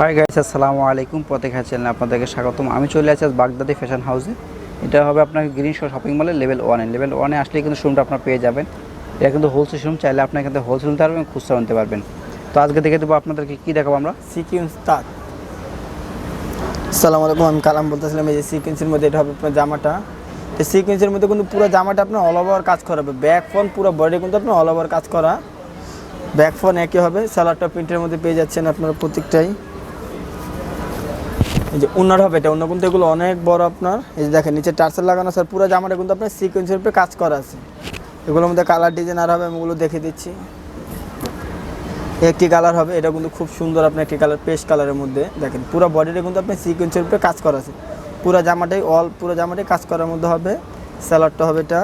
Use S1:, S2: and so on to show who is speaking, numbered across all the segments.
S1: Hi guys আসসালামু আলাইকুম। প্রত্যেক চ্যানেলে আপনাদেরকে স্বাগতম। আমি চলে আসছি আজ বাগদাদি ফ্যাশন হাউসে এটা হবে আপনার গ্রিন শো শপিং মলে লেভেল ওয়ানে লেভেল ওয়ানে আসলে কিন্তু শোরুমটা আপনার পেয়ে যাবেন। এটা কিন্তু হোলসেল শোরুম চাইলে আপনার কিন্তু হোলসেল নিতে পারবেন, খুচরা নিতে পারবেন। তো আজকে দেখে দেবো আপনাদেরকে কী দেখাবো আমরা।
S2: সিকিউন্স তার সালাম আলাইকুম, আমি কালাম বলতেছিলাম, এই যে সিকুয়েন্সের মধ্যে এটা হবে আপনার জামাটা। এই সিকুয়েন্সের মধ্যে কিন্তু পুরো জামাটা আপনার অল ওভার কাজ করা হবে। ব্যাক ফোন পুরো বডি কিন্তু আপনার অল ওভার কাজ করা। ব্যাক ফোন একই হবে। স্যালাডটা প্রিন্টের মধ্যে পেয়ে যাচ্ছেন আপনারা প্রত্যেকটাই। এই যে উন্নার হবে, এটা অন্য কিন্তু এগুলো অনেক বড় আপনার। এই যে দেখেন, নিচে টার্সেল লাগানো স্যার পুরো জামাটা কিন্তু আপনার সিকুয়েন্সের উপরে কাজ করা আছে। এগুলোর মধ্যে কালার ডিজাইন আর হবে, আমি ওগুলো দেখে দিচ্ছি। একটি কালার হবে, এটা কিন্তু খুব সুন্দর আপনার একটি কালার পেস্ট কালারের মধ্যে। দেখেন, পুরো বডিটা কিন্তু আপনার সিকোয়েন্সের উপরে কাজ করা আছে। পুরো জামাটাই অল পুরো জামাটাই কাজ করার মধ্যে হবে। স্যালাডটা হবে এটা।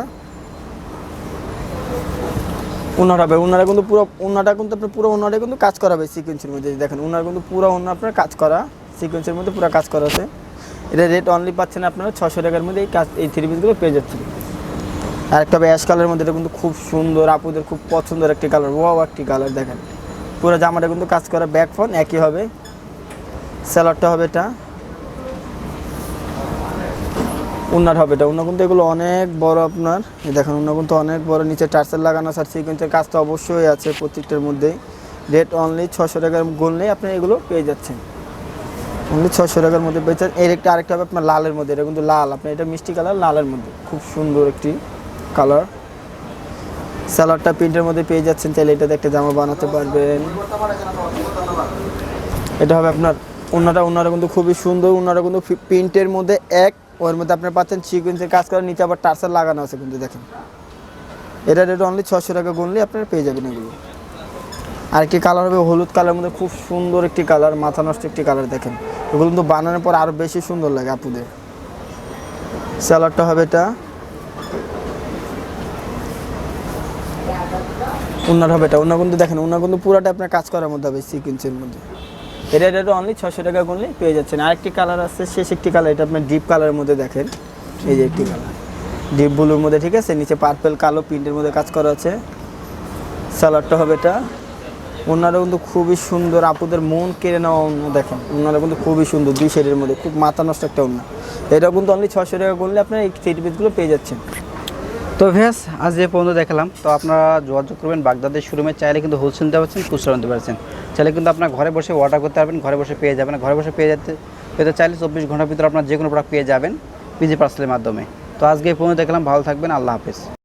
S2: উনার হবে উনারা কিন্তু পুরো উনাটা কিন্তু আপনার পুরো উনাটা কিন্তু কাজ করা হবে সিকোয়েন্সের মধ্যে। দেখেন উনার কিন্তু পুরো উনার আপনার কাজ করা। সিকোয়েন্সের মধ্যে পুরো কাজ করা আছে। এটা রেট অনলি পাচ্ছেন আপনারা ছশো টাকার মধ্যে এই কাজ এই থ্রি পিসগুলো পেয়ে যাচ্ছেন। আর একটা হবে অ্যাশ কালারের মধ্যে এটা কিন্তু খুব সুন্দর, আপুদের খুব পছন্দের একটি কালার ওয়াও একটি কালার দেখেন। পুরো জামাটা কিন্তু কাজ করা ব্যাক ফোন একই হবে। স্যালাডটা হবে এটা। উন্নার হবে এটা। উন্না কিন্তু এগুলো অনেক বড় আপনার। দেখেন, উন্না কিন্তু অনেক বড়। নিচে টার্সেল লাগানো আছে আর সিকুয়েন্সের কাজ তো অবশ্যই আছে প্রত্যেকটার মধ্যেই। রেট অনলি ছশো টাকার গুনলেই আপনি এগুলো পেয়ে যাচ্ছেন। অনলি ছশো টাকার মধ্যে পেয়েছেন এর একটা আরেকটা হবে আপনার লালের মধ্যে। এটা কিন্তু লাল। আপনার এটা মিষ্টি কালার লালের মধ্যে। খুব সুন্দর একটি কালার স্যালাডটা প্রিন্টের মধ্যে পেয়ে যাচ্ছেন। চাইলে এটাতে একটা জামা বানাতে পারবেন। এটা হবে আপনার ওনারা ওনারা কিন্তু খুবই সুন্দর। ওনারা কিন্তু প্রিন্টের মধ্যে এক। ওর মধ্যে আপনার পাচ্ছেন সিকুয়েন্সের কাজ করার। নিচে আবার টার্সার লাগানো আছে কিন্তু দেখেন। এটা রেট অনলি ছশো টাকা গুনলে আপনারা পেয়ে যাবেন এগুলো। আরেকটি কালার হবে হলুদ কালার মধ্যে খুব সুন্দর একটি কালার মাথা নষ্ট একটি কালার দেখেন। এগুলো কিন্তু বানানোর পর আরও বেশি সুন্দর লাগে আপুদের। স্যালাডটা হবে এটা। উন্নার হবে এটা। উন্না কিন্তু দেখেন উন্না কিন্তু পুরোটা আপনার কাজ করার মধ্যে হবে সিকুয়েন্সের মধ্যে। এটা রেট অনলি ছশো টাকা করলে পেয়ে যাচ্ছেন। আরেকটি কালার আছে, শেষ একটি কালার এটা আপনার ডিপ কালারের মধ্যে দেখেন। এই যে একটি কালার ডিপ ব্লুর মধ্যে, ঠিক আছে? নিচে পার্পেল কালো প্রিন্টের মধ্যে কাজ করা আছে। স্যালাডটা হবে এটা। ওনারা কিন্তু খুবই সুন্দর, আপুদের মন কেড়ে নেওয়া অন্য দেখেন, ওনারা কিন্তু খুবই সুন্দর, দুই শেডের মধ্যে, খুব মাথা নষ্ট একটা অন্য এটা কিন্তু অনলি ছশো টাকা করলে আপনার এই থ্রি পিসগুলো পেয়ে যাচ্ছেন।
S1: তো ভেস আজ যে পর্যন্ত দেখালাম। তো আপনারা যোগাযোগ করবেন বাগদাদের শোরুমে চাইলে কিন্তু হোলসেল নিতে পারছেন, খুচরা নিতে পারছেন। চাইলে কিন্তু আপনার ঘরে বসে অর্ডার করতে পারবেন, ঘরে বসে পেয়ে যাবেন, ঘরে বসে পেয়ে যেতে, পেতে চাইলে চব্বিশ ঘণ্টার ভিতরে আপনার যে কোনো প্রোডাক্ট পেয়ে যাবেন পিজি পার্সেলের মাধ্যমে। তো আজকে এই পর্যন্ত দেখলাম, ভালো থাকবেন, আল্লাহ হাফেজ।